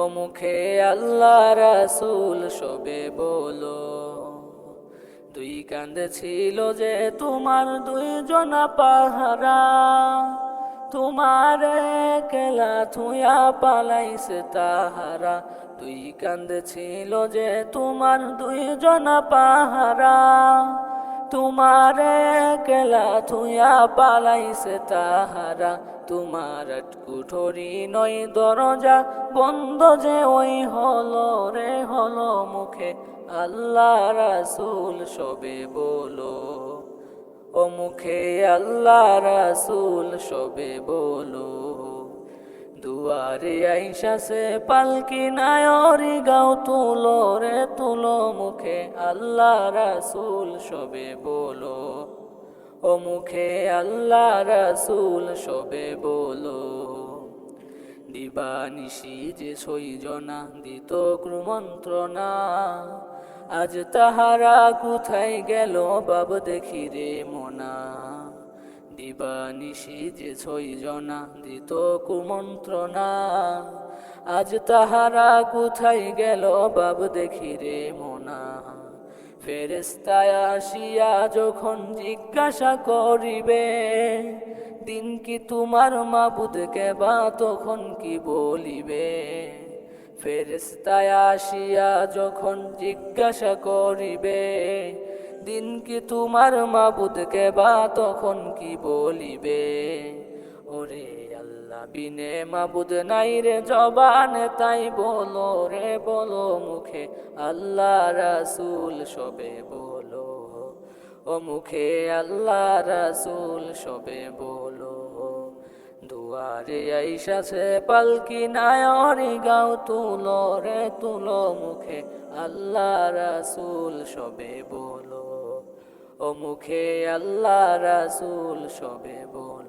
ও মুখে আল্লাহ রাসুল সবে বলো, দুই কান্দে ছিল যে তোমার দুই জনা পাহারা, তোমার কেলা থুয়া পালাইছে তাহারা। দুই কান্দে ছিল যে তোমার দুই জনা পাহারা তোমার কেলা থুয়া পালাইছে তাহারা। তোমার কুঠরি নয় দরজা, বন্ধ যে ওই হলো রে, হলো মুখে। আল্লাহ রাসুল সবে বলো, ও মুখে আল্লাহ রাসুল সবে বলো। দুয়ারে আইসা সে পালকি নায়রি গাও তুলো রে, তুলো মুখে আল্লাহ রাসুল সবে বলো। ও মুখে আল্লাহ রাসুল সবে বলো। দিবানিশি যে সইজনা দিত ক্রুমন্ত্রণা আজ তাহারা কোথায় গেল, বাব দেখি রে মোনা। দিবানিশি যে ছয়জনা দিত কুমন্ত্রণা। আজ তাহারা কোথায় গেল বাব দেখি রে মোনা। ফেরেস্তায় আসিয়া যখন জিজ্ঞাসা করিবে, দিন কি তোমার মাবুদকে বা তখন কি বলিবে? ফেরেস্তায় আসিয়া যখন জিজ্ঞাসা করিবে দিন কি তোমার মাবুদকে বা তখন কি বলিবে? ওরে আল্লাহ, বিনে মাবুদ নাই রে জবানে, তাই বলো রে, বলো মুখে আল্লাহ রাসুল সবে বলো। ও মুখে আল্লাহ রাসুল সবে বলো। দুয়ারে আইসা সে পালকি নায়রি গাও তুলো রে, তুলো মুখে আল্লাহ রাসুল সবে বলো। ও মুখে আল্লাহ রাসুল সবে বলো